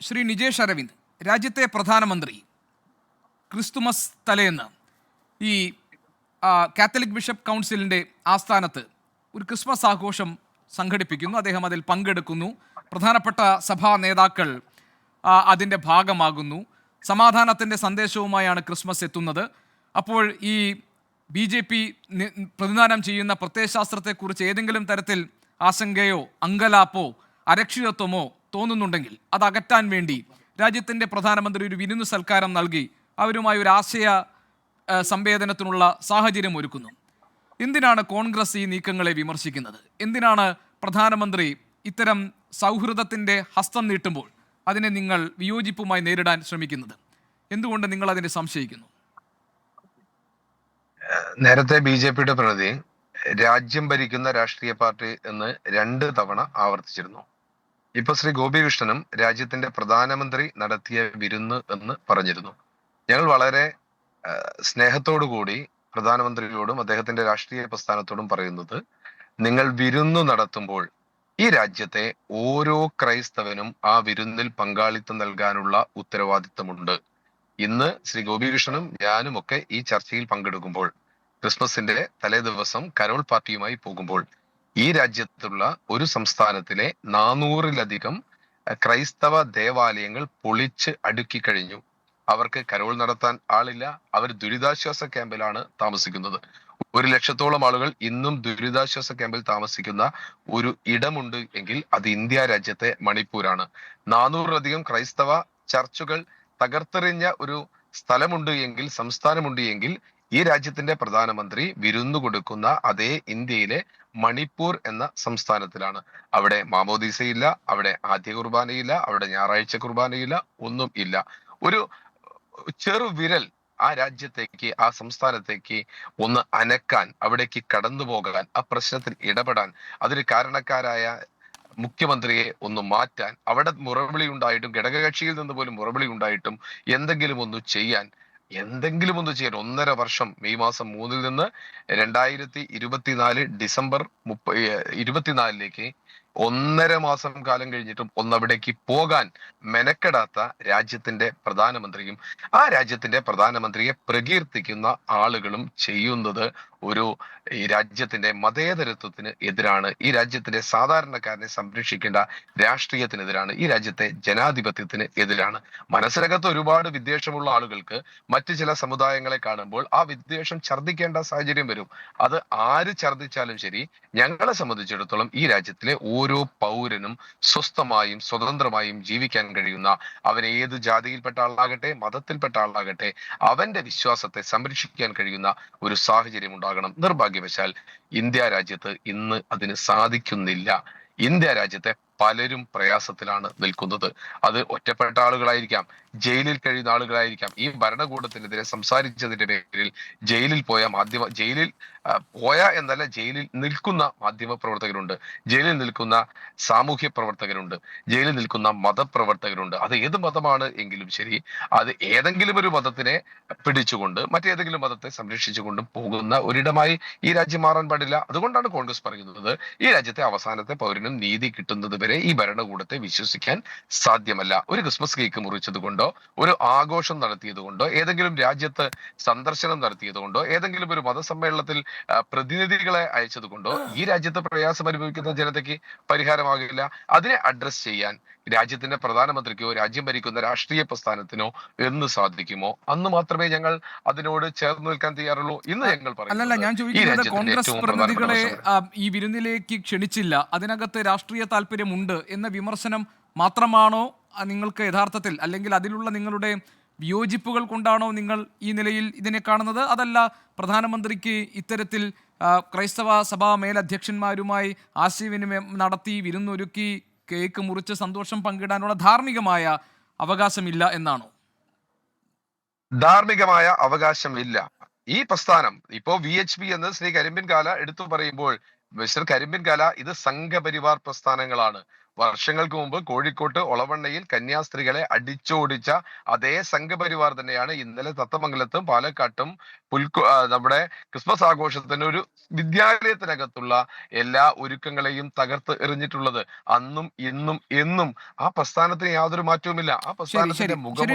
ശ്രീ നിജേഷ് അരവിന്ദ് രാജ്യത്തെ പ്രധാനമന്ത്രി ക്രിസ്തുമസ് തലേന്ന് ഈ കാത്തലിക് ബിഷപ്പ് കൗൺസിലിന്റെ ആസ്ഥാനത്ത് ഒരു ക്രിസ്മസ് ആഘോഷം സംഘടിപ്പിക്കുന്നു. അദ്ദേഹം അതിൽ പങ്കെടുക്കുന്നു. പ്രധാനപ്പെട്ട സഭാ നേതാക്കൾ അതിന്റെ ഭാഗമാകുന്നു. സമാധാനത്തിന്റെ സന്ദേശവുമായാണ് ക്രിസ്മസ് എത്തുന്നത്. അപ്പോൾ ഈ ബി ജെ പി പ്രതിദാനം ചെയ്യുന്ന പ്രത്യയശാസ്ത്രത്തെക്കുറിച്ച് ഏതെങ്കിലും തരത്തിൽ ആശങ്കയോ അങ്കലാപ്പോ അരക്ഷിതത്വമോ തോന്നുന്നുണ്ടെങ്കിൽ അത് അകറ്റാൻ വേണ്ടി രാജ്യത്തിന്റെ പ്രധാനമന്ത്രി ഒരു വിരുന്ന് സൽക്കാരം നൽകി അവരുമായി ഒരു ആശയ സംവേദനത്തിനുള്ള സാഹചര്യം ഒരുക്കുന്നു. എന്തിനാണ് കോൺഗ്രസ് ഈ നീക്കങ്ങളെ വിമർശിക്കുന്നത്? എന്തിനാണ് പ്രധാനമന്ത്രി ഇത്തരം സൗഹൃദത്തിന്റെ ഹസ്തം നീട്ടുമ്പോൾ അതിനെ നിങ്ങൾ വിയോജിപ്പുമായി നേരിടാൻ ശ്രമിക്കുന്നത്? എന്തുകൊണ്ട് നിങ്ങൾ അതിനെ സംശയിക്കുന്നു? നേരത്തെ ബി ജെ പിയുടെ പ്രതിനിധി രാജ്യം ഭരിക്കുന്ന രാഷ്ട്രീയ പാർട്ടി എന്ന് രണ്ട് തവണ ആവർത്തിച്ചിരുന്നു. ഇപ്പൊ ശ്രീ ഗോപികൃഷ്ണനും രാജ്യത്തിന്റെ പ്രധാനമന്ത്രി നടത്തിയ വിരുന്ന് എന്ന് പറഞ്ഞിരുന്നു. ഞങ്ങൾ വളരെ കൂടി പ്രധാനമന്ത്രിയോടും അദ്ദേഹത്തിന്റെ രാഷ്ട്രീയ പ്രസ്ഥാനത്തോടും പറയുന്നത് നിങ്ങൾ വിരുന്നു നടത്തുമ്പോൾ ഈ രാജ്യത്തെ ഓരോ ക്രൈസ്തവനും ആ വിരുന്നിൽ പങ്കാളിത്തം നൽകാനുള്ള ഉത്തരവാദിത്തമുണ്ട്. ഇന്ന് ശ്രീ ഗോപികൃഷ്ണനും ഞാനും ഒക്കെ ഈ ചർച്ചയിൽ പങ്കെടുക്കുമ്പോൾ ക്രിസ്മസിന്റെ തലേ ദിവസം കരോൾ പാർട്ടിയുമായി പോകുമ്പോൾ ഈ രാജ്യത്തുള്ള ഒരു സംസ്ഥാനത്തിലെ നാനൂറിലധികം ക്രൈസ്തവ ദേവാലയങ്ങൾ പൊളിച്ച് അടുക്കി കഴിഞ്ഞു. അവർക്ക് കരോൾ നടത്താൻ ആളില്ല. അവർ ദുരിതാശ്വാസ ക്യാമ്പിലാണ് താമസിക്കുന്നത്. ഒരു ലക്ഷത്തോളം ആളുകൾ ഇന്നും ദുരിതാശ്വാസ ക്യാമ്പിൽ താമസിക്കുന്ന ഒരു ഇടമുണ്ട് എങ്കിൽ അത് ഇന്ത്യ രാജ്യത്തെ മണിപ്പൂരാണ്. നാനൂറിലധികം ക്രൈസ്തവ ചർച്ചുകൾ തകർത്തെറിഞ്ഞ ഒരു സ്ഥലമുണ്ട് എങ്കിൽ സംസ്ഥാനമുണ്ട് എങ്കിൽ ഈ രാജ്യത്തിന്റെ പ്രധാനമന്ത്രി വിരുന്നു കൊടുക്കുന്ന അതേ ഇന്ത്യയിലെ മണിപ്പൂർ എന്ന സംസ്ഥാനത്തിലാണ്. അവിടെ മാമോദീസയില്ല അവിടെ ആദ്യ കുർബാനയില്ല അവിടെ ഞായറാഴ്ച കുർബാനയില്ല ഒന്നും ഇല്ല. ഒരു ചെറു വിരൽ ആ രാജ്യത്തേക്ക് ആ സംസ്ഥാനത്തേക്ക് ഒന്ന് അനക്കാൻ അവിടേക്ക് കടന്നു പോകാൻ ആ പ്രശ്നത്തിൽ ഇടപെടാൻ അതിന് കാരണക്കാരായ മുഖ്യമന്ത്രിയെ ഒന്ന് മാറ്റാൻ അവിടെ മുറവിളി ഉണ്ടായിട്ടും ഘടകകക്ഷിയിൽ നിന്ന് പോലും മുറവിളി ഉണ്ടായിട്ടും എന്തെങ്കിലും ഒന്ന് ചെയ്യാൻ എന്തെങ്കിലും ഒന്ന് ചെയ്യാൻ. ഒന്നര വർഷം മെയ് മാസം മൂന്നിൽ നിന്ന് രണ്ടായിരത്തി ഇരുപത്തിനാല് ഡിസംബർ മുപ്പ ഇരുപത്തിനാലിലേക്ക് ഒന്നര മാസം കാലം കഴിഞ്ഞിട്ടും ഒന്നവിടേക്ക് പോകാൻ മെനക്കെടാത്ത രാജ്യത്തിന്റെ പ്രധാനമന്ത്രിയും ആ രാജ്യത്തിന്റെ പ്രധാനമന്ത്രിയെ പ്രകീർത്തിക്കുന്ന ആളുകളും ചെയ്യുന്നത് ഒരു ഈ രാജ്യത്തിന്റെ മതേതരത്വത്തിന് എതിരാണ് ഈ രാജ്യത്തിന്റെ സാധാരണക്കാരനെ സംരക്ഷിക്കേണ്ട രാഷ്ട്രീയത്തിനെതിരാണ് ഈ രാജ്യത്തെ ജനാധിപത്യത്തിന് എതിരാണ്. മനസ്സിനകത്ത് ഒരുപാട് വിദ്വേഷമുള്ള ആളുകൾക്ക് മറ്റു ചില സമുദായങ്ങളെ കാണുമ്പോൾ ആ വിദ്വേഷം ഛർദ്ദിക്കേണ്ട സാഹചര്യം വരും. അത് ആര് ഛർദ്ദിച്ചാലും ശരി ഞങ്ങളെ സംബന്ധിച്ചിടത്തോളം ഈ രാജ്യത്തിലെ ഓരോ പൗരനും സ്വസ്ഥമായും സ്വതന്ത്രമായും ജീവിക്കാൻ കഴിയുന്ന അവൻ ഏത് ജാതിയിൽപ്പെട്ട ആളാകട്ടെ മതത്തിൽപ്പെട്ട ആളാകട്ടെ അവന്റെ വിശ്വാസത്തെ സംരക്ഷിക്കാൻ കഴിയുന്ന ഒരു സാഹചര്യം ഉണ്ടാകണം. നിർഭാഗ്യവശാൽ ഇന്ത്യ രാജ്യത്ത് ഇന്ന് അതിന് സാധിക്കുന്നില്ല. ഇന്ത്യ രാജ്യത്തെ പലരും പ്രയാസത്തിലാണ് നിൽക്കുന്നത്. അത് ഒറ്റപ്പെട്ട ആളുകളായിരിക്കാം ജയിലിൽ കഴിയുന്ന ആളുകളായിരിക്കാം. ഈ ഭരണകൂടത്തിനെതിരെ സംസാരിച്ചതിന്റെ പേരിൽ ജയിലിൽ പോയ മാധ്യമ ജയിലിൽ പോയ എന്നല്ല ജയിലിൽ നിൽക്കുന്ന മാധ്യമ പ്രവർത്തകരുണ്ട്. ജയിലിൽ നിൽക്കുന്ന സാമൂഹ്യ പ്രവർത്തകരുണ്ട്. ജയിലിൽ നിൽക്കുന്ന മതപ്രവർത്തകരുണ്ട്. അത് ഏത് മതമാണ് എങ്കിലും ശരി അത് ഏതെങ്കിലും ഒരു മതത്തിനെ പിടിച്ചുകൊണ്ട് മറ്റേതെങ്കിലും മതത്തെ സംരക്ഷിച്ചുകൊണ്ടും പോകുന്ന ഒരിടമായി ഈ രാജ്യം മാറാൻ പാടില്ല. അതുകൊണ്ടാണ് കോൺഗ്രസ് പറയുന്നത് ഈ രാജ്യത്തെ അവസാനത്തെ പൗരനും നീതി കിട്ടുന്നത് വരെ ഈ ഭരണകൂടത്തെ വിശ്വസിക്കാൻ സാധ്യമല്ല. ഒരു ക്രിസ്മസ് കേക്ക് മുറിച്ചത് കൊണ്ടോ ഒരു ആഘോഷം നടത്തിയത് കൊണ്ടോ ഏതെങ്കിലും രാജ്യത്ത് സന്ദർശനം നടത്തിയത് കൊണ്ടോ ഏതെങ്കിലും ഒരു മതസമ്മേളനത്തിൽ പ്രതിനിധികളെ അയച്ചത് കൊണ്ടോ ഈ രാജ്യത്തെ പ്രയാസം അനുഭവിക്കുന്ന ജനതയ്ക്ക് പരിഹാരമാകില്ല. അതിനെ അഡ്രസ് ചെയ്യാൻ രാജ്യത്തിന്റെ പ്രധാനമന്ത്രിക്കോ രാജ്യം ഭരിക്കുന്ന രാഷ്ട്രീയ പ്രസ്ഥാനത്തിനോ എന്ന് സാധിക്കുമോ? അന്ന് മാത്രമേ ഞങ്ങൾ അതിനോട് ചേർന്ന് നിൽക്കാൻ തയ്യാറുള്ളൂ ഇന്ന് ഞങ്ങൾ അല്ലല്ല ഞാൻ ചോദിക്കുന്നത് കോൺഗ്രസ് പ്രതിനിധികളെ ഈ വിരുന്നിലേക്ക് ക്ഷണിച്ചില്ല. അതിനകത്ത് രാഷ്ട്രീയ താല്പര്യമുണ്ട് എന്ന വിമർശനം മാത്രമാണോ നിങ്ങൾക്ക് യഥാർത്ഥത്തിൽ അല്ലെങ്കിൽ അതിലുള്ള നിങ്ങളുടെ വിയോജിപ്പുകൾ കൊണ്ടാണോ നിങ്ങൾ ഈ നിലയിൽ ഇതിനെ കാണുന്നത്? അതല്ല പ്രധാനമന്ത്രിക്ക് ഇത്തരത്തിൽ ക്രൈസ്തവ സഭാ മേലധ്യക്ഷന്മാരുമായി ആശയവിനിമയം നടത്തി വിരുന്നൊരുക്കി കേക്ക് മുറിച്ച് സന്തോഷം പങ്കിടാനുള്ള ധാർമ്മികമായ അവകാശമില്ല എന്നാണോ? ധാർമ്മികമായ അവകാശമില്ല. ഈ പ്രസ്ഥാനം ഇപ്പോ വി എച്ച് പി എന്ന് ശ്രീ കരിമ്പിൻ കാല എടുത്തു പറയുമ്പോൾ മിസ്റ്റർ കരിമ്പിൻ കല ഇത് സംഘപരിവാർ പ്രസ്ഥാനങ്ങളാണ്. വർഷങ്ങൾക്ക് മുമ്പ് കോഴിക്കോട്ട് ഒളവണ്ണയിൽ കന്യാസ്ത്രീകളെ അടിച്ചോടിച്ച അതേ സംഘപരിവാർ തന്നെയാണ് ഇന്നലെ തത്തമംഗലത്തും പാലക്കാട്ടും പുൽക്കു നമ്മുടെ ക്രിസ്മസ് ആഘോഷത്തിന് ഒരു വിദ്യാലയത്തിനകത്തുള്ള എല്ലാ ഒരുക്കങ്ങളെയും തകർത്ത് എറിഞ്ഞിട്ടുള്ളത്. അന്നും ഇന്നും എന്നും ആ പ്രസ്ഥാനത്തിന് യാതൊരു മാറ്റവുമില്ല. ആ പ്രസ്ഥാനത്തിന്റെ മുഖം